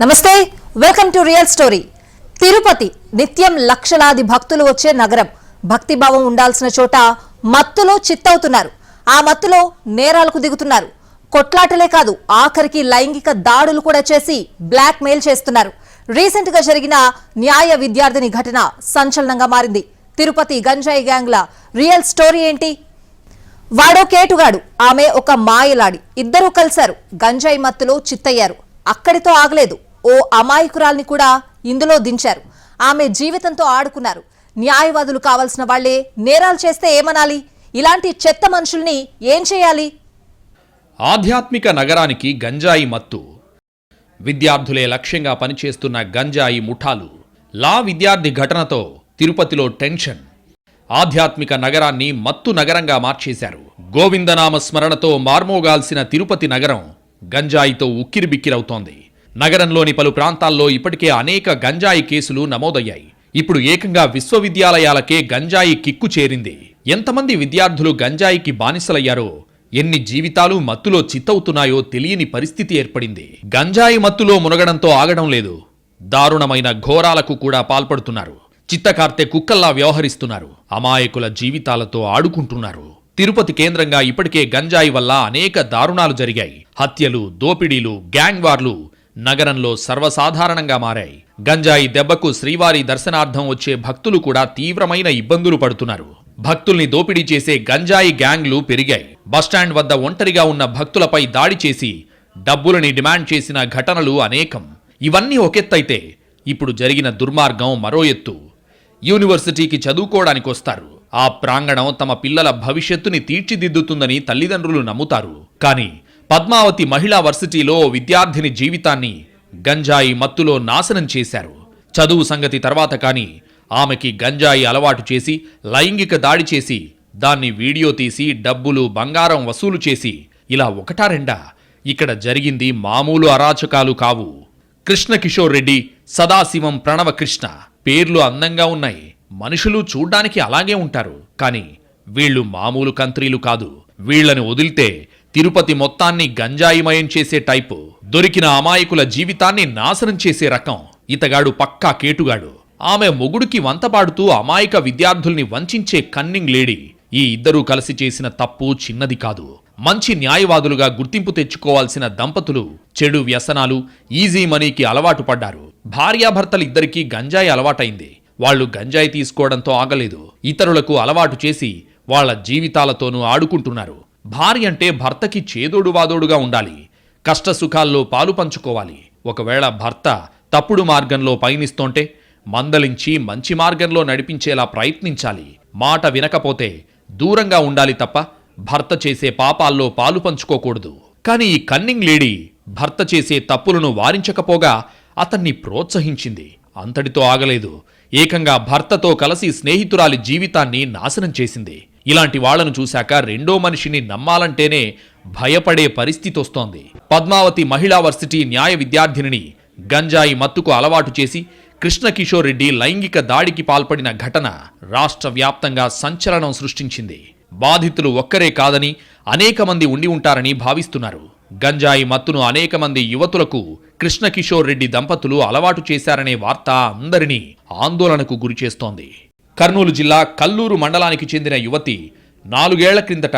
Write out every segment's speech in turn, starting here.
నమస్తే welcome to real story Tirupati నిత్యం లక్షలాది భక్తులు వచ్చే నగరం. భక్తిభావం ఉండాల్సిన చోట మత్తులో చిత్తవుతున్నారు. ఆ మత్తులో నేరాలకు దిగుతున్నారు. కొట్లాటలే కాదు ఆఖరికి లైంగిక దాడులు కూడా చేసి బ్లాక్ మెయిల్ చేస్తున్నారు. రీసెంట్గా జరిగిన న్యాయ విద్యార్థిని ఘటన సంచలనంగా మారింది. తిరుపతి గంజాయి గ్యాంగ్ల రియల్ స్టోరీ ఏంటి? వాడో కేటుగాడు ఆమె ఒక మాయలాడి. ఇద్దరూ కలిశారు. గంజాయి మత్తులో చిత్తయ్యారు. అక్కడితో ఆగలేదు. ఓ అమాయకురాల్ని కూడా ఇందులో దించారు. ఆమె జీవితంతో ఆడుకున్నారు. న్యాయవాదులు కావాల్సిన వాళ్ళే నేరాలు చేస్తే ఏమనాలి? ఇలాంటి చెత్త మనుషుల్ని ఏం చేయాలి? ఆధ్యాత్మిక నగరానికి గంజాయి మత్తు. విద్యార్థులే లక్ష్యంగా పనిచేస్తున్న గంజాయి ముఠాలు లా విద్యార్థి ఘటనతో తిరుపతిలో టెన్షన్. ఆధ్యాత్మిక నగరాన్ని మత్తు నగరంగా మార్చేశారు. గోవిందనామ స్మరణతో మార్మోగాల్సిన తిరుపతి నగరం గంజాయితో ఉక్కిరిబిక్కిరవుతోంది. నగరంలోని పలు ప్రాంతాల్లో ఇప్పటికే అనేక గంజాయి కేసులు నమోదయ్యాయి. ఇప్పుడు ఏకంగా విశ్వవిద్యాలయాలకే గంజాయి కిక్కు చేరింది. ఎంతమంది విద్యార్థులు గంజాయికి బానిసలయ్యారో ఎన్ని జీవితాలు మత్తులో చిత్తవుతున్నాయో తెలియని పరిస్థితి ఏర్పడింది. గంజాయి మత్తులో మునగడంతో ఆగడం లేదు. దారుణమైన ఘోరాలకు కూడా పాల్పడుతున్నారు. చిత్తకార్తె కుక్కల్లా వ్యవహరిస్తున్నారు. అమాయకుల జీవితాలతో ఆడుకుంటున్నారు. తిరుపతి కేంద్రంగా ఇప్పటికే గంజాయి వల్ల అనేక దారుణాలు జరిగాయి. హత్యలు దోపిడీలు గ్యాంగ్ వార్లు నగరంలో సర్వసాధారణంగా మారాయి. గంజాయి దెబ్బకు శ్రీవారి దర్శనార్థం వచ్చే భక్తులు కూడా తీవ్రమైన ఇబ్బందులు పడుతున్నారు. భక్తుల్ని దోపిడీ చేసే గంజాయి గ్యాంగ్లు పెరిగాయి. బస్టాండ్ వద్ద ఒంటరిగా ఉన్న భక్తులపై దాడి చేసి డబ్బులని డిమాండ్ చేసిన ఘటనలు అనేకం. ఇవన్నీ ఒకెత్తైతే ఇప్పుడు జరిగిన దుర్మార్గం మరో ఎత్తు. యూనివర్సిటీకి చదువుకోవడానికి వస్తారు. ఆ ప్రాంగణం తమ పిల్లల భవిష్యత్తుని తీర్చిదిద్దుతుందని తల్లిదండ్రులు నమ్ముతారు. కానీ పద్మావతి మహిళా వర్సిటీలో విద్యార్థిని జీవితాన్ని గంజాయి మత్తులో నాశనం చేశారు. చదువు సంగతి తర్వాత కానీ ఆమెకి గంజాయి అలవాటు చేసి లైంగిక దాడి చేసి దాన్ని వీడియో తీసి డబ్బులు బంగారం వసూలు చేసి ఇలా ఒకటా రెండా? ఇక్కడ జరిగింది మామూలు అరాచకాలు కావు. కృష్ణ కిషోర్ రెడ్డి సదాశివం ప్రణవ కృష్ణ. పేర్లు అందంగా ఉన్నాయి. మనుషులు చూడ్డానికి అలాగే ఉంటారు. కానీ వీళ్ళు మామూలు కంత్రీలు కాదు. వీళ్ళని వదిలితే తిరుపతి మొత్తాన్ని గంజాయిమయం చేసే టైపు. దొరికిన అమాయకుల జీవితాన్ని నాశనం చేసే రకం. ఇతగాడు పక్కా కేటుగాడు. ఆమె మొగుడికి వంతపాడుతూ అమాయక విద్యార్థుల్ని వంచించే కన్నింగ్ లేడీ ఈ ఇద్దరూ కలిసి చేసిన తప్పు చిన్నది కాదు. మంచి న్యాయవాదులుగా గుర్తింపు తెచ్చుకోవాల్సిన దంపతులు చెడు వ్యసనాలు ఈజీ మనీకి అలవాటు పడ్డారు. భార్యాభర్తలిద్దరికీ గంజాయి అలవాటైంది. వాళ్ళు గంజాయి తీసుకోవడంతో ఆగలేదు. ఇతరులకు అలవాటు చేసి వాళ్ళ జీవితాలతోనూ ఆడుకుంటున్నారు. భార్య అంటే భర్తకి చేదోడు వాదోడుగా ఉండాలి. కష్ట సుఖాల్లో పాలు పంచుకోవాలి. ఒకవేళ భర్త తప్పుడు మార్గంలో పయనిస్తోంటే మందలించి మంచి మార్గంలో నడిపించేలా ప్రయత్నించాలి. మాట వినకపోతే దూరంగా ఉండాలి తప్ప భర్త చేసే పాపాల్లో పాలు పంచుకోకూడదు. కానీ ఈ కన్నింగ్ లేడీ భర్త చేసే తప్పులను వారించకపోగా అతన్ని ప్రోత్సహించింది. అంతటితో ఆగలేదు. ఏకంగా భర్తతో కలిసి స్నేహితురాలి జీవితాన్ని నాశనం చేసింది. ఇలాంటి వాళ్ళను చూశాక రెండో మనిషిని నమ్మాలంటేనే భయపడే పరిస్థితి వస్తోంది. పద్మావతి మహిళా వర్సిటీ న్యాయ విద్యార్థినిని గంజాయి మత్తుకు అలవాటు చేసి కృష్ణ కిషోర్ రెడ్డి లైంగిక దాడికి పాల్పడిన ఘటన రాష్ట్ర వ్యాప్తంగా సంచలనం సృష్టించింది. బాధితులు ఒక్కరే కాదని అనేక మంది ఉండి ఉంటారని భావిస్తున్నారు. గంజాయి మత్తును అనేక మంది యువతులకు కృష్ణకిషోర్ రెడ్డి దంపతులు అలవాటు చేశారనే వార్త అందరినీ ఆందోళనకు గురిచేస్తోంది. కర్నూలు జిల్లా కల్లూరు మండలానికి చెందిన యువతి నాలుగేళ్ళ క్రిందట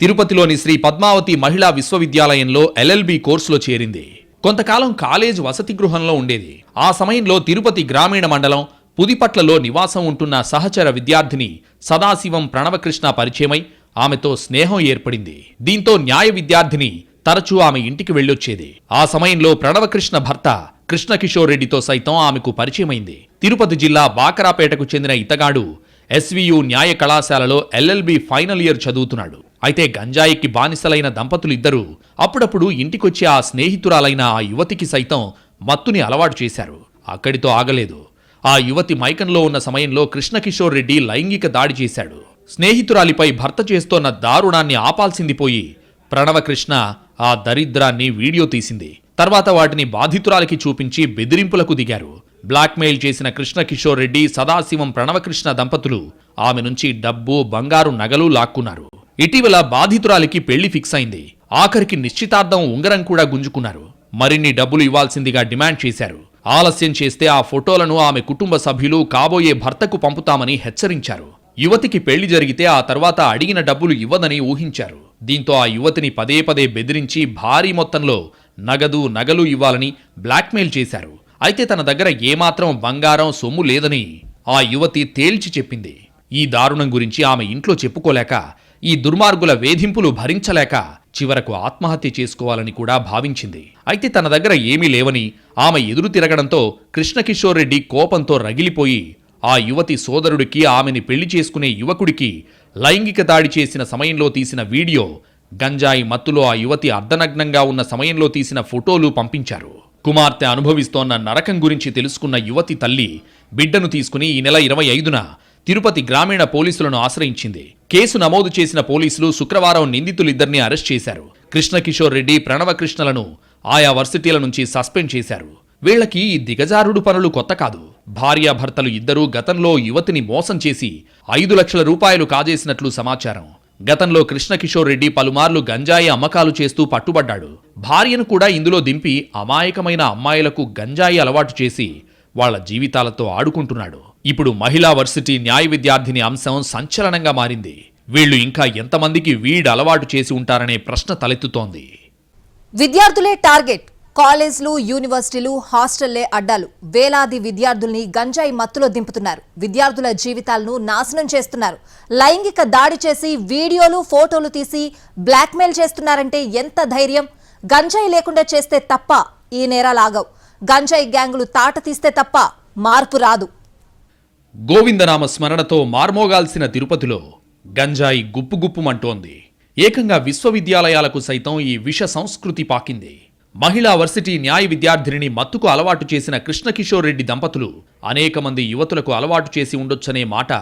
తిరుపతిలోని శ్రీ పద్మావతి మహిళా విశ్వవిద్యాలయంలో ఎల్ఎల్బి కోర్సులో చేరింది. కొంతకాలం కాలేజ్ వసతి గృహంలో ఉండేది. ఆ సమయంలో తిరుపతి గ్రామీణ మండలం పుదిపట్లలో నివాసం ఉంటున్న సహచర విద్యార్థిని సదాశివం ప్రణవకృష్ణ పరిచయమై ఆమెతో స్నేహం ఏర్పడింది. దీంతో న్యాయ విద్యార్థిని తరచూ ఆమె ఇంటికి వెళ్ళొచ్చేది. ఆ సమయంలో ప్రణవకృష్ణ భర్త కృష్ణకిషోర్ రెడ్డితో సైతం ఆమెకు పరిచయమైంది. తిరుపతి జిల్లా బాకరాపేటకు చెందిన ఇతగాడు ఎస్వియు న్యాయ కళాశాలలో ఎల్ఎల్బి ఫైనల్ ఇయర్ చదువుతున్నాడు. అయితే గంజాయికి బానిసలైన దంపతులు ఇద్దరు అప్పుడప్పుడు ఇంటికొచ్చే ఆ స్నేహితురాలైన ఆ యువతికి సైతం మత్తుని అలవాటు చేశారు. అక్కడితో ఆగలేదు. ఆ యువతి మైకంలో ఉన్న సమయంలో కృష్ణకిషోర్ రెడ్డి లైంగిక దాడి చేశాడు. స్నేహితురాలిపై భర్త చేస్తోన్న దారుణాన్ని ఆపాల్సింది పోయి ప్రణవకృష్ణ ఆ దరిద్రాన్ని వీడియో తీసింది. తర్వాత వాటిని బాధితురాలికి చూపించి బెదిరింపులకు దిగారు. బ్లాక్మెయిల్ చేసిన కృష్ణ కిషోర్ రెడ్డి సదాశివం ప్రణవకృష్ణ దంపతులు ఆమె నుంచి డబ్బు బంగారు నగలు లాక్కున్నారు. ఇటీవల బాధితురాలికి పెళ్ళి ఫిక్స్ అయింది ఆఖరికి నిశ్చితార్థం ఉంగరం కూడా గుంజుకున్నారు. మరిన్ని డబ్బులు ఇవ్వాల్సిందిగా డిమాండ్ చేశారు. ఆలస్యం చేస్తే ఆ ఫోటోలను ఆమె కుటుంబ సభ్యులు కాబోయే భర్తకు పంపుతామని హెచ్చరించారు. యువతికి పెళ్ళి జరిగితే ఆ తర్వాత అడిగిన డబ్బులు ఇవ్వదని ఊహించారు. దీంతో ఆ యువతిని పదే పదే బెదిరించి భారీ మొత్తంలో నగదు నగలు ఇవ్వాలని బ్లాక్మెయిల్ చేశారు. అయితే తన దగ్గర ఏమాత్రం బంగారం సొమ్ము లేదని ఆ యువతి తేల్చి చెప్పింది. ఈ దారుణం గురించి ఆమె ఇంట్లో చెప్పుకోలేక ఈ దుర్మార్గుల వేధింపులు భరించలేక చివరకు ఆత్మహత్య చేసుకోవాలని కూడా భావించింది. అయితే తన దగ్గర ఏమీ లేవని ఆమె ఎదురు తిరగడంతో కృష్ణకిషోర్ రెడ్డి కోపంతో రగిలిపోయి ఆ యువతి సోదరుడికి ఆమెని పెళ్ళి చేసుకునే యువకుడికి లైంగిక దాడి చేసిన సమయంలో తీసిన వీడియో గంజాయి మత్తులో ఆ యువతి అర్ధనగ్నంగా ఉన్న సమయంలో తీసిన ఫోటోలు పంపించారు. కుమార్తె అనుభవిస్తోన్న నరకం గురించి తెలుసుకున్న యువతి తల్లి బిడ్డను తీసుకుని ఈ నెల ఇరవై ఐదున తిరుపతి గ్రామీణ పోలీసులను ఆశ్రయించింది. కేసు నమోదు చేసిన పోలీసులు శుక్రవారం నిందితులిద్దరిని అరెస్ట్ చేశారు. కృష్ణకిషోర్ రెడ్డి ప్రణవకృష్ణలను ఆయా వర్సిటీల నుంచి సస్పెండ్ చేశారు. వీళ్ళకి ఈ దిగజారుడు పనులు కొత్త కాదు. భార్యాభర్తలు ఇద్దరూ గతంలో యువతిని మోసం చేసి ఐదు లక్షల రూపాయలు కాజేసినట్లు సమాచారం. గతంలో కృష్ణకిషోర్ రెడ్డి పలుమార్లు గంజాయి అమ్మకాలు చేస్తూ పట్టుబడ్డాడు. భార్యను కూడా ఇందులో దింపి అమాయకమైన అమ్మాయిలకు గంజాయి అలవాటు చేసి వాళ్ళ జీవితాలతో ఆడుకుంటున్నాడు. ఇప్పుడు మహిళా వర్సిటీ న్యాయ విద్యార్థిని అంశం సంచలనంగా మారింది. వీళ్ళు ఇంకా ఎంతమందికి వీడ్ అలవాటు చేసి ఉంటారనే ప్రశ్న తలెత్తుతోంది. విద్యార్థులే టార్గెట్. కాలేజ్లు యూనివర్సిటీలు హాస్టల్లే అడ్డాలు. వేలాది విద్యార్థుల్ని గంజాయి మత్తులో దింపుతున్నారు. విద్యార్థుల జీవితాలను నాశనం చేస్తున్నారు. లైంగిక దాడి చేసి వీడియోలు ఫోటోలు తీసి బ్లాక్మెయిల్ చేస్తున్నారంటే ఎంత ధైర్యం? గంజాయి లేకుండా చేస్తే తప్ప ఈ నేరాలాగవు గంజాయి గ్యాంగులు తాట తీస్తే తప్ప మార్పు రాదు. గోవిందనామ స్మరణతో మార్మోగాల్సిన తిరుపతిలో గంజాయి గుప్పుగుప్పుమంటోంది ఏకంగా విశ్వవిద్యాలయాలకు సైతం ఈ విష సంస్కృతి పాకింది. మహిళా వర్సిటీ న్యాయ విద్యార్థినిని మత్తుకు అలవాటు చేసిన కృష్ణకిషోర్ రెడ్డి దంపతులు అనేక మంది యువతులకు అలవాటు చేసి ఉండొచ్చనే మాట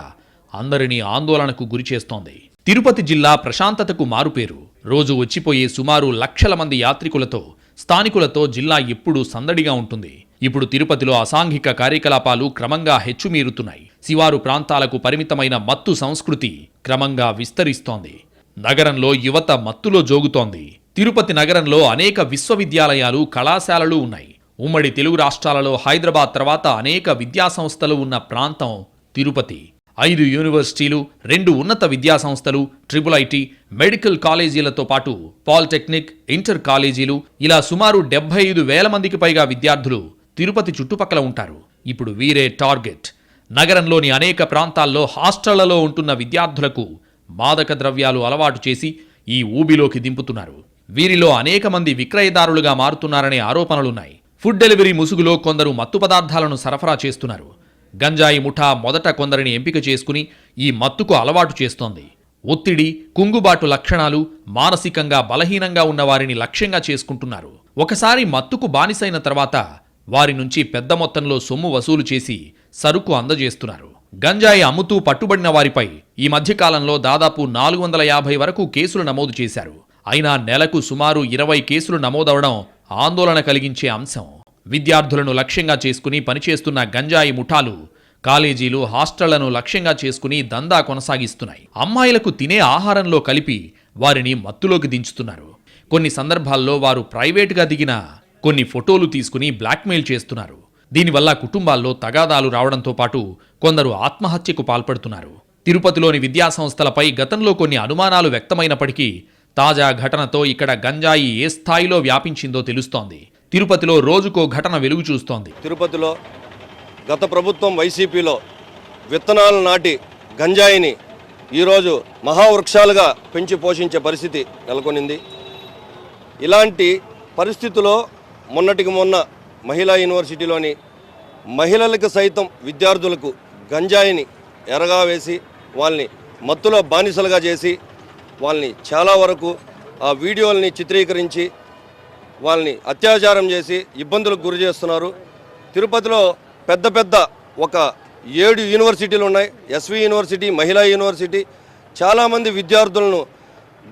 అందరినీ ఆందోళనకు గురిచేస్తోంది తిరుపతి జిల్లా ప్రశాంతతకు మారుపేరు. రోజు వచ్చిపోయే సుమారు లక్షల మంది యాత్రికులతో స్థానికులతో జిల్లా ఎప్పుడూ సందడిగా ఉంటుంది. ఇప్పుడు తిరుపతిలో అసాంఘిక కార్యకలాపాలు క్రమంగా హెచ్చుమీరుతున్నాయి. శివారు ప్రాంతాలకు పరిమితమైన మత్తు సంస్కృతి క్రమంగా విస్తరిస్తోంది. నగరంలో యువత మత్తులో జోగుతోంది. తిరుపతి నగరంలో అనేక విశ్వవిద్యాలయాలు కళాశాలలు ఉన్నాయి. ఉమ్మడి తెలుగు రాష్ట్రాలలో హైదరాబాద్ తర్వాత అనేక విద్యాసంస్థలు ఉన్న ప్రాంతం తిరుపతి. ఐదు యూనివర్సిటీలు రెండు ఉన్నత విద్యాసంస్థలు ట్రిపుల్ ఐటి మెడికల్ కాలేజీలతో పాటు పాలిటెక్నిక్ ఇంటర్ కాలేజీలు ఇలా సుమారు డెబ్బై ఐదు వేల మందికి పైగా విద్యార్థులు తిరుపతి చుట్టుపక్కల ఉంటారు. ఇప్పుడు వీరే టార్గెట్. నగరంలోని అనేక ప్రాంతాల్లో హాస్టళ్ళలో ఉంటున్న విద్యార్థులకు మాదక ద్రవ్యాలు అలవాటు చేసి ఈ ఊబిలోకి దింపుతున్నారు. వీరిలో అనేక మంది విక్రయదారులుగా మారుతున్నారనే ఆరోపణలున్నాయి. ఫుడ్ డెలివరీ ముసుగులో కొందరు మత్తు పదార్థాలను సరఫరా చేస్తున్నారు. గంజాయి ముఠా మొదట కొందరిని ఎంపిక చేసుకుని ఈ మత్తుకు అలవాటు చేస్తోంది. ఒత్తిడి కుంగుబాటు లక్షణాలు మానసికంగా బలహీనంగా ఉన్న వారిని లక్ష్యంగా చేసుకుంటున్నారు. ఒకసారి మత్తుకు బానిసైన తర్వాత వారి నుంచి పెద్ద మొత్తంలో సొమ్ము వసూలు చేసి సరుకు అందజేస్తున్నారు. గంజాయి అమ్ముతూ పట్టుబడిన వారిపై ఈ మధ్యకాలంలో దాదాపు నాలుగు వందల యాభై వరకు కేసులు నమోదు చేశారు. అయినా నెలకు సుమారు ఇరవై కేసులు నమోదవడం ఆందోళన కలిగించే అంశం. విద్యార్థులను లక్ష్యంగా చేసుకుని పనిచేస్తున్న గంజాయి ముఠాలు కాలేజీలు హాస్టళ్ళను లక్ష్యంగా చేసుకుని దందా కొనసాగిస్తున్నాయి. అమ్మాయిలకు తినే ఆహారంలో కలిపి వారిని మత్తులోకి దించుతున్నారు. కొన్ని సందర్భాల్లో వారు ప్రైవేటుగా దిగిన కొన్ని ఫోటోలు తీసుకుని బ్లాక్మెయిల్ చేస్తున్నారు. దీనివల్ల కుటుంబాల్లో తగాదాలు రావడంతో పాటు కొందరు ఆత్మహత్యకు పాల్పడుతున్నారు. తిరుపతిలోని విద్యాసంస్థలపై గతంలో కొన్ని అనుమానాలు వ్యక్తమైనప్పటికీ తాజా ఘటనతో ఇక్కడ గంజాయి ఏ స్థాయిలో వ్యాపించిందో తెలుస్తోంది. తిరుపతిలో రోజుకో ఘటన వెలుగు చూస్తోంది. తిరుపతిలో గత ప్రభుత్వం వైసీపీలో విత్తనాలు నాటి గంజాయిని ఈరోజు మహావృక్షాలుగా పెంచి పోషించే పరిస్థితి నెలకొనింది. ఇలాంటి పరిస్థితిలో మొన్నటికి మొన్న మహిళా యూనివర్సిటీలోని మహిళలకు సైతం విద్యార్థులకు గంజాయిని ఎరగా వేసి వాళ్ళని మత్తులో బానిసలుగా చేసి వాళ్ళని చాలా వరకు ఆ వీడియోల్ని చిత్రీకరించి వాళ్ళని అత్యాచారం చేసి ఇబ్బందులకు గురి చేస్తున్నారు. తిరుపతిలో పెద్ద పెద్ద ఒక ఏడు యూనివర్సిటీలు ఉన్నాయి. ఎస్వి యూనివర్సిటీ మహిళా యూనివర్సిటీ చాలామంది విద్యార్థులను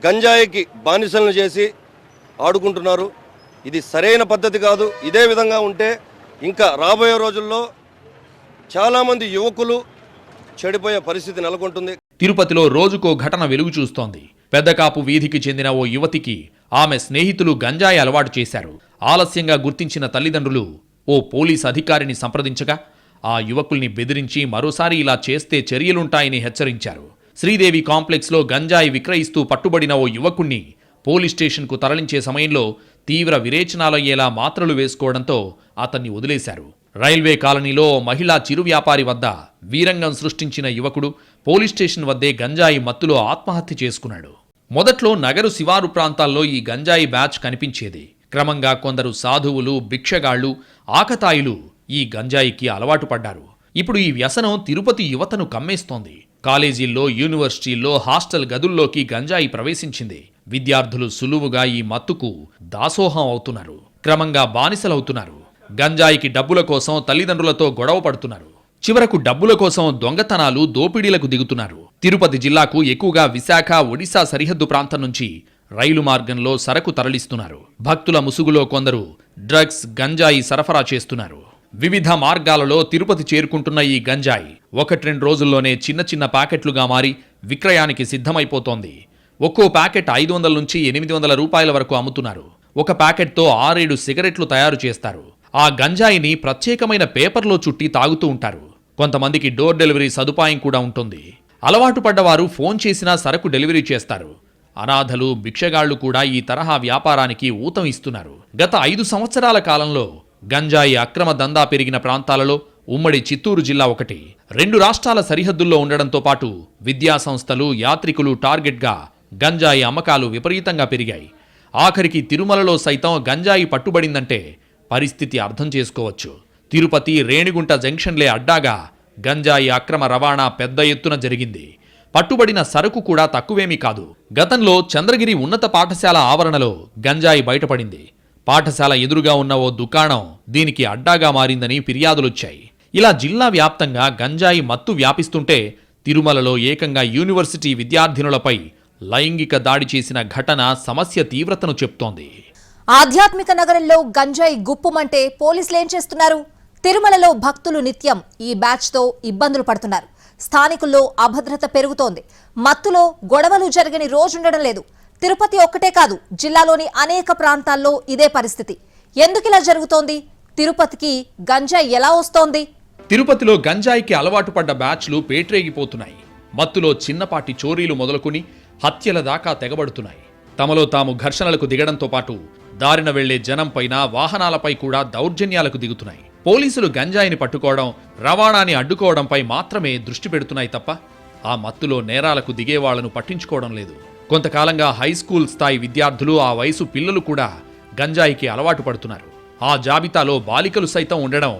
గంజాయికి బానిసలను చేసి ఆడుకుంటున్నారు. ఇది సరైన పద్ధతి కాదు. ఇదే విధంగా ఉంటే ఇంకా రాబోయే రోజుల్లో చాలామంది యువకులు చెడిపోయే పరిస్థితి నెలకొంటుంది. తిరుపతిలో రోజుకో ఘటన వెలుగు చూస్తోంది. పెద్దకాపు వీధికి చెందిన ఓ యువతికి ఆమె స్నేహితులు గంజాయి అలవాటు చేశారు. ఆలస్యంగా గుర్తించిన తల్లిదండ్రులు ఓ పోలీస్ అధికారిని సంప్రదించగా ఆ యువకుల్ని బెదిరించి మరోసారి ఇలా చేస్తే చర్యలుంటాయని హెచ్చరించారు. శ్రీదేవి కాంప్లెక్స్లో గంజాయి విక్రయిస్తూ పట్టుబడిన ఓ యువకుణ్ణి పోలీస్ స్టేషన్కు తరలించే సమయంలో తీవ్ర విరేచనాలయ్యేలా మాత్రలు వేసుకోవడంతో అతన్ని వదిలేశారు. రైల్వే కాలనీలో మహిళా చిరు వ్యాపారి వద్ద వీరంగం సృష్టించిన యువకుడు పోలీస్ స్టేషన్ వద్దే గంజాయి మత్తులో ఆత్మహత్య చేసుకున్నాడు. మొదట్లో నగరు శివారు ప్రాంతాల్లో ఈ గంజాయి బ్యాచ్ కనిపించేది. క్రమంగా కొందరు సాధువులు భిక్షగాళ్ళు ఆకతాయిలు ఈ గంజాయికి అలవాటు పడ్డారు. ఇప్పుడు ఈ వ్యసనం తిరుపతి యువతను కమ్మేస్తోంది. కాలేజీల్లో యూనివర్సిటీల్లో హాస్టల్ గదుల్లోకి గంజాయి ప్రవేశించింది. విద్యార్థులు సులువుగా ఈ మత్తుకు దాసోహం అవుతున్నారు. క్రమంగా బానిసలవుతున్నారు. గంజాయికి డబ్బుల కోసం తల్లిదండ్రులతో గొడవ పడుతున్నారు. చివరకు డబ్బుల కోసం దొంగతనాలు దోపిడీలకు దిగుతున్నారు. తిరుపతి జిల్లాకు ఎక్కువగా విశాఖ ఒడిశా సరిహద్దు ప్రాంతం నుంచి రైలు మార్గంలో సరకు తరలిస్తున్నారు. భక్తుల ముసుగులో కొందరు డ్రగ్స్ గంజాయి సరఫరా చేస్తున్నారు. వివిధ మార్గాలలో తిరుపతి చేరుకుంటున్న ఈ గంజాయి ఒకటి రెండు రోజుల్లోనే చిన్న చిన్న ప్యాకెట్లుగా మారి విక్రయానికి సిద్ధమైపోతోంది. ఒక్కో ప్యాకెట్ ఐదు వందల నుంచి ఎనిమిది వందల రూపాయల వరకు అమ్ముతున్నారు. ఒక ప్యాకెట్తో ఆరేడు సిగరెట్లు తయారు చేస్తారు. ఆ గంజాయిని ప్రత్యేకమైన పేపర్లో చుట్టి తాగుతూ ఉంటారు. కొంతమందికి డోర్ డెలివరీ సదుపాయం కూడా ఉంటుంది. అలవాటు పడ్డవారు ఫోన్ చేసినా సరకు డెలివరీ చేస్తారు. అనాథలు భిక్షగాళ్ళు కూడా ఈ తరహా వ్యాపారానికి ఊతం ఇస్తున్నారు. గత ఐదు సంవత్సరాల కాలంలో గంజాయి అక్రమ దందా పెరిగిన ప్రాంతాలలో ఉమ్మడి చిత్తూరు జిల్లా ఒకటి. రెండు రాష్ట్రాల సరిహద్దుల్లో ఉండడంతో పాటు విద్యా సంస్థలు యాత్రికులు టార్గెట్గా గంజాయి అమ్మకాలు విపరీతంగా పెరిగాయి. ఆఖరికి తిరుమలలో సైతం గంజాయి పట్టుబడిందంటే పరిస్థితి అర్థం చేసుకోవచ్చు. తిరుపతి రేణిగుంట జంక్షన్లే అడ్డాగా గంజాయి అక్రమ రవాణా పెద్ద ఎత్తున జరిగింది. పట్టుబడిన సరుకు కూడా తక్కువేమీ కాదు. గతంలో చంద్రగిరి ఉన్నత పాఠశాల ఆవరణలో గంజాయి బయటపడింది. పాఠశాల ఎదురుగా ఉన్న ఓ దుకాణం దీనికి అడ్డాగా మారిందని ఫిర్యాదులొచ్చాయి. ఇలా జిల్లా వ్యాప్తంగా గంజాయి మత్తు వ్యాపిస్తుంటే తిరుమలలో ఏకంగా యూనివర్సిటీ విద్యార్థినులపై లైంగిక దాడి చేసిన ఘటన సమస్య తీవ్రతను చెప్తోంది. ఆధ్యాత్మిక నగరంలో గంజాయి గుప్పుమంటే పోలీసులు ఏం చేస్తున్నారు? తిరుమలలో భక్తులు నిత్యం ఈ బ్యాచ్తో ఇబ్బందులు పడుతున్నారు. స్థానికుల్లో అభద్రత పెరుగుతోంది. మత్తులో గొడవలు జరగని రోజుండడం లేదు. తిరుపతి ఒక్కటే కాదు జిల్లాలోని అనేక ప్రాంతాల్లో ఇదే పరిస్థితి. ఎందుకిలా జరుగుతోంది? తిరుపతికి గంజాయి ఎలా వస్తోంది? తిరుపతిలో గంజాయికి అలవాటు పడ్డ బ్యాచ్లు పేట్రేగిపోతున్నాయి. మత్తులో చిన్నపాటి చోరీలు మొదలుకుని హత్యల దాకా తెగబడుతున్నాయి. తమలో తాము ఘర్షణలకు దిగడంతో పాటు దారిన వెళ్ళే జనంపైన వాహనాలపై కూడా దౌర్జన్యాలకు దిగుతున్నాయి. పోలీసులు గంజాయిని పట్టుకోవడం రవాణాని అడ్డుకోవడంపై మాత్రమే దృష్టి పెడుతున్నాయి తప్ప ఆ మత్తులో నేరాలకు దిగేవాళ్ళను పట్టించుకోవడం లేదు. కొంతకాలంగా హై స్కూల్ స్థాయి విద్యార్థులు ఆ వయసు పిల్లలు కూడా గంజాయికి అలవాటు పడుతున్నారు. ఆ జాబితాలో బాలికలు సైతం ఉండడం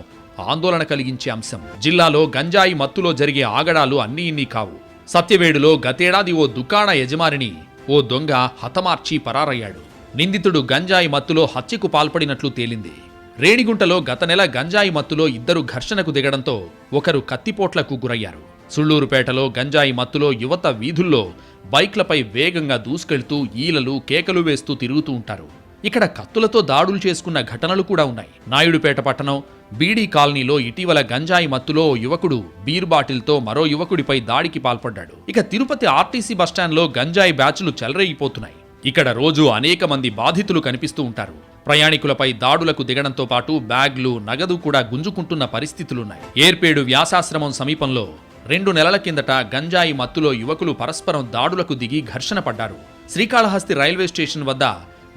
ఆందోళన కలిగించే అంశం. జిల్లాలో గంజాయి మత్తులో జరిగే ఆగడాలు అన్నీ ఇన్ని కావు. సత్యవేడులో గతేడాది ఓ దుకాణ యజమానిని ఓ దొంగ హతమార్చి పరారయ్యాడు. నిందితుడు గంజాయి మత్తులో హత్యకు పాల్పడినట్లు తేలింది. రేణిగుంటలో గత నెల గంజాయి మత్తులో ఇద్దరు ఘర్షణకు దిగడంతో ఒకరు కత్తిపోట్లకు గురయ్యారు. సుళ్ళూరుపేటలో గంజాయి మత్తులో యువత వీధుల్లో బైక్లపై వేగంగా దూసుకెళ్తూ ఈలలు కేకలు వేస్తూ తిరుగుతూ ఉంటారు. ఇక్కడ కత్తులతో దాడులు చేసుకున్న ఘటనలు కూడా ఉన్నాయి. నాయుడుపేట పట్టణం బీడీ కాలనీలో ఇటీవల గంజాయి మత్తులో యువకుడు బీర్ బాటిల్తో మరో యువకుడిపై దాడికి పాల్పడ్డాడు. ఇక తిరుపతి ఆర్టీసీ బస్టాండ్లో గంజాయి బ్యాచ్లు చెలరేగిపోతున్నాయి. ఇక్కడ రోజు అనేక మంది బాధితులు కనిపిస్తూ ఉంటారు. ప్రయాణికులపై దాడులకు దిగడంతో పాటు బ్యాగ్లు నగదు కూడా గుంజుకుంటున్న పరిస్థితులున్నాయి. ఏర్పేడు వ్యాసాశ్రమం సమీపంలో రెండు నెలల కిందట గంజాయి మత్తులో యువకులు పరస్పరం దాడులకు దిగి ఘర్షణ పడ్డారు. శ్రీకాళహస్తి రైల్వే స్టేషన్ వద్ద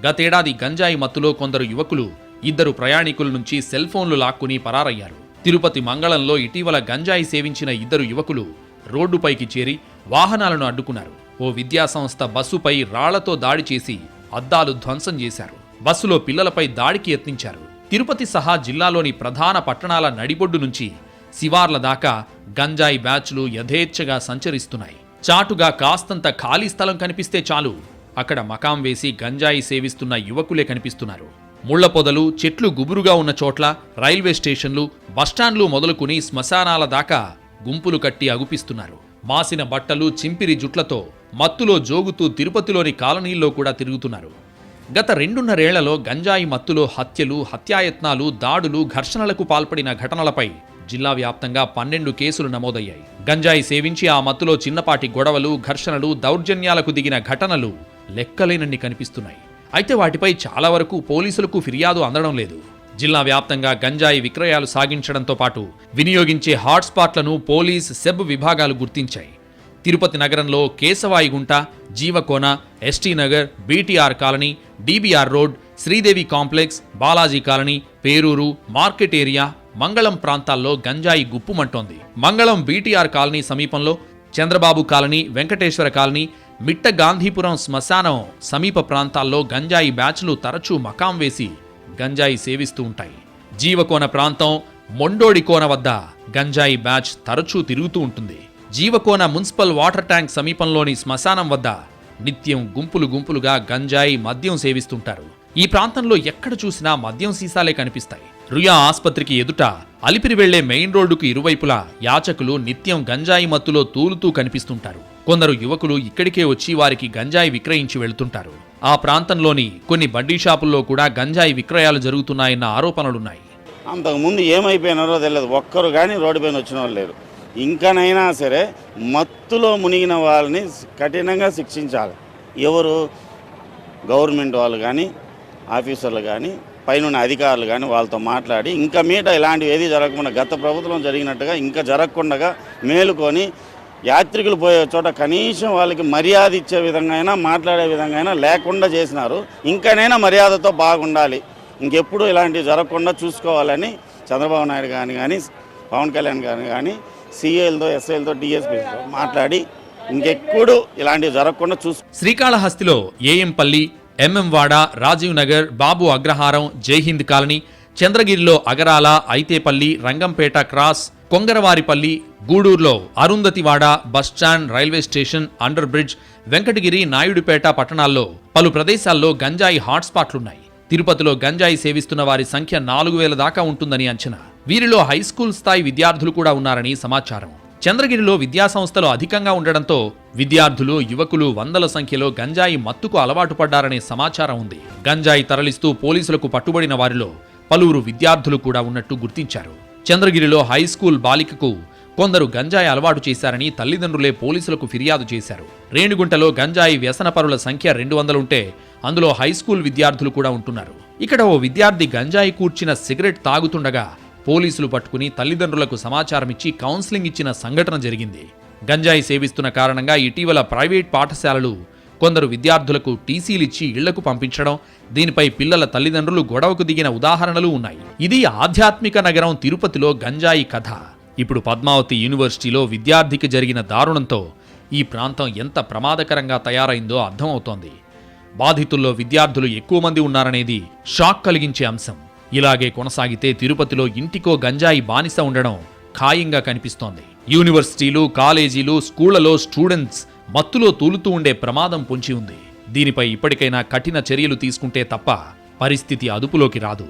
గతేడాది గంజాయి మత్తులో కొందరు యువకులు ఇద్దరు ప్రయాణికుల నుంచి సెల్ ఫోన్లు లాక్కుని పరారయ్యారు. తిరుపతి మంగళంలో ఇటీవల గంజాయి సేవించిన ఇద్దరు యువకులు రోడ్డుపైకి చేరి వాహనాలను అడ్డుకున్నారు. ఓ విద్యాసంస్థ బస్సుపై రాళ్ళతో దాడి చేసి అద్దాలు ధ్వంసం చేశారు. బస్సులో పిల్లలపై దాడికి యత్నించారు. తిరుపతి సహా జిల్లాలోని ప్రధాన పట్టణాల నడిబొడ్డు నుంచి శివార్ల దాకా గంజాయి బ్యాచ్లు యథేచ్ఛగా సంచరిస్తున్నాయి. చాటుగా కాస్తంత ఖాళీ స్థలం కనిపిస్తే చాలు. అక్కడ మకాం వేసి గంజాయి సేవిస్తున్న యువకులే కనిపిస్తున్నారు. ముళ్ళ పొదలు చెట్లు గుబురుగా ఉన్న చోట్ల రైల్వే స్టేషన్లు బస్టాండ్లు మొదలుకుని శ్మశానాల దాకా గుంపులు కట్టి అగుపిస్తున్నారు. మాసిన బట్టలు చింపిరి జుట్లతో మత్తులో జోగుతూ తిరుపతిలోని కాలనీల్లో కూడా తిరుగుతున్నారు. గత రెండున్నరేళ్ళలో గంజాయి మత్తులో హత్యలు హత్యాయత్నాలు దాడులు ఘర్షణలకు పాల్పడిన ఘటనలపై జిల్లా వ్యాప్తంగా పన్నెండు కేసులు నమోదయ్యాయి. గంజాయి సేవించి ఆ మత్తులో చిన్నపాటి గొడవలు ఘర్షణలు దౌర్జన్యాలకు దిగిన ఘటనలు లెక్కలేనన్ని కనిపిస్తున్నాయి. అయితే వాటిపై చాలా వరకు పోలీసులకు ఫిర్యాదు అందడం లేదు. జిల్లా వ్యాప్తంగా గంజాయి విక్రయాలు సాగించడంతో పాటు వినియోగించే హాట్స్పాట్లను పోలీస్ సెబ్ విభాగాలు గుర్తించాయి. తిరుపతి నగరంలో Kesavayigunta Jeevakona ST Nagar BTR colony DBR road Sridevi complex Balaji colony Peruru market area Mangalam ప్రాంతాల్లో గంజాయి గుప్పుమంటోంది. మంగళం బీటీఆర్ కాలనీ సమీపంలో చంద్రబాబు కాలనీ వెంకటేశ్వర కాలనీ మిట్ట గాంధీపురం శ్మశానం సమీప ప్రాంతాల్లో గంజాయి బ్యాచ్లు తరచూ మకాం వేసి గంజాయి సేవిస్తూ ఉంటాయి. జీవకోన ప్రాంతం మొండోడి కోన వద్ద గంజాయి బ్యాచ్ తరచూ తిరుగుతూ ఉంటుంది. జీవకోన మున్సిపల్ వాటర్ ట్యాంక్ సమీపంలోని శ్మశానం వద్ద నిత్యం గుంపులు గుంపులుగా గంజాయి మద్యం సేవిస్తుంటారు. ఈ ప్రాంతంలో ఎక్కడ చూసినా మద్యం సీసాలే కనిపిస్తాయి. రుయా ఆసుపత్రికి ఎదుట అలిపిరి వెళ్ళే మెయిన్ రోడ్డుకు ఇరువైపులా యాచకులు నిత్యం గంజాయి మత్తులో తూలుతూ కనిపిస్తుంటారు. కొందరు యువకులు ఇక్కడికే వచ్చి వారికి గంజాయి విక్రయించి వెళ్తుంటారు. ఆ ప్రాంతంలోని కొన్ని బడ్డీ షాపుల్లో కూడా గంజాయి విక్రయాలు జరుగుతున్నాయన్న ఆరోపణలున్నాయి. అంతకుముందు ఏమైపోయినారో తెలియదు. ఒక్కరు కానీ రోడ్డు పైన వచ్చిన వాళ్ళు లేరు. ఇంకనైనా సరే మత్తులో మునిగిన వాళ్ళని కఠినంగా శిక్షించాలి. ఎవరు? గవర్నమెంట్ వాళ్ళు కానీ ఆఫీసర్లు కానీ పైన అధికారులు కానీ వాళ్ళతో మాట్లాడి ఇంకా మీట ఇలాంటివి ఏది జరగకుండా గత ప్రభుత్వం జరిగినట్టుగా ఇంకా జరగకుండా మేలుకొని యాత్రికులు పోయే చోట కనీసం వాళ్ళకి మర్యాద ఇచ్చే విధంగా అయినా మాట్లాడే విధంగా అయినా లేకుండా చేసినారు. ఇంకనైనా మర్యాదతో బాగుండాలి. ఇంకెప్పుడు ఇలాంటివి జరగకుండా చూసుకోవాలని చంద్రబాబు నాయుడు కానీ కానీ పవన్ కళ్యాణ్ గారిని కానీ సీఏలతో ఎస్ఐలతో డిఎస్పీతో మాట్లాడి ఇంకెప్పుడు ఇలాంటివి జరగకుండా చూసు శ్రీకాళహస్తిలో ఏఎంపల్లి ఎంఎంవాడ రాజీవ్ నగర్ బాబు అగ్రహారం జైహింద్ కాలనీ చంద్రగిరిలో అగరాల ఐతేపల్లి రంగంపేట క్రాస్ కొంగరవారిపల్లి గూడూరులో Arundhathiwada bus stand railway station under bridge Venkatagiri Naidupeta పట్టణాల్లో పలు ప్రదేశాల్లో గంజాయి హాట్స్పాట్లున్నాయి. తిరుపతిలో గంజాయి సేవిస్తున్న వారి సంఖ్య నాలుగు వేల దాకా ఉంటుందని అంచనా. వీరిలో హై స్కూల్ స్థాయి విద్యార్థులు కూడా ఉన్నారని సమాచారం. చంద్రగిరిలో విద్యాసంస్థలు అధికంగా ఉండడంతో విద్యార్థులు యువకులు వందల సంఖ్యలో గంజాయి మత్తుకు అలవాటు పడ్డారనే సమాచారం ఉంది. గంజాయి తరలిస్తూ పోలీసులకు పట్టుబడిన వారిలో పలువురు విద్యార్థులు కూడా ఉన్నట్టు గుర్తించారు. చంద్రగిరిలో హై స్కూల్ బాలికకు కొందరు గంజాయి అలవాటు చేశారని తల్లిదండ్రులే పోలీసులకు ఫిర్యాదు చేశారు. రేణిగుంటలో గంజాయి వ్యసనపరుల సంఖ్య రెండు వందలుంటే అందులో హై స్కూల్ విద్యార్థులు కూడా ఉంటున్నారు. ఇక్కడ ఓ విద్యార్థి గంజాయి కూర్చిన సిగరెట్ తాగుతుండగా పోలీసులు పట్టుకుని తల్లిదండ్రులకు సమాచారం ఇచ్చి కౌన్సిలింగ్ ఇచ్చిన సంఘటన జరిగింది. గంజాయి సేవిస్తున్న కారణంగా ఇటీవల ప్రైవేట్ పాఠశాలలు కొందరు విద్యార్థులకు టీసీలిచ్చి ఇళ్ళకు పంపించడం దీనిపై పిల్లల తల్లిదండ్రులు గొడవకు దిగిన ఉదాహరణలు ఉన్నాయి. ఇది ఆధ్యాత్మిక నగరం తిరుపతిలో గంజాయి కథ. ఇప్పుడు పద్మావతి యూనివర్సిటీలో విద్యార్థికి జరిగిన దారుణంతో ఈ ప్రాంతం ఎంత ప్రమాదకరంగా తయారైందో అర్థమవుతోంది. బాధితుల్లో విద్యార్థులు ఎక్కువ మంది ఉన్నారనేది షాక్ కలిగించే అంశం. ఇలాగే కొనసాగితే తిరుపతిలో ఇంటికో గంజాయి బానిస ఉండడం ఖాయంగా కనిపిస్తోంది. యూనివర్సిటీలు కాలేజీలు స్కూళ్ళలో స్టూడెంట్స్ మత్తులో తూలుతూ ఉండే ప్రమాదం పొంచి ఉంది. దీనిపై ఇప్పటికైనా కఠిన చర్యలు తీసుకుంటే తప్ప పరిస్థితి అదుపులోకి రాదు.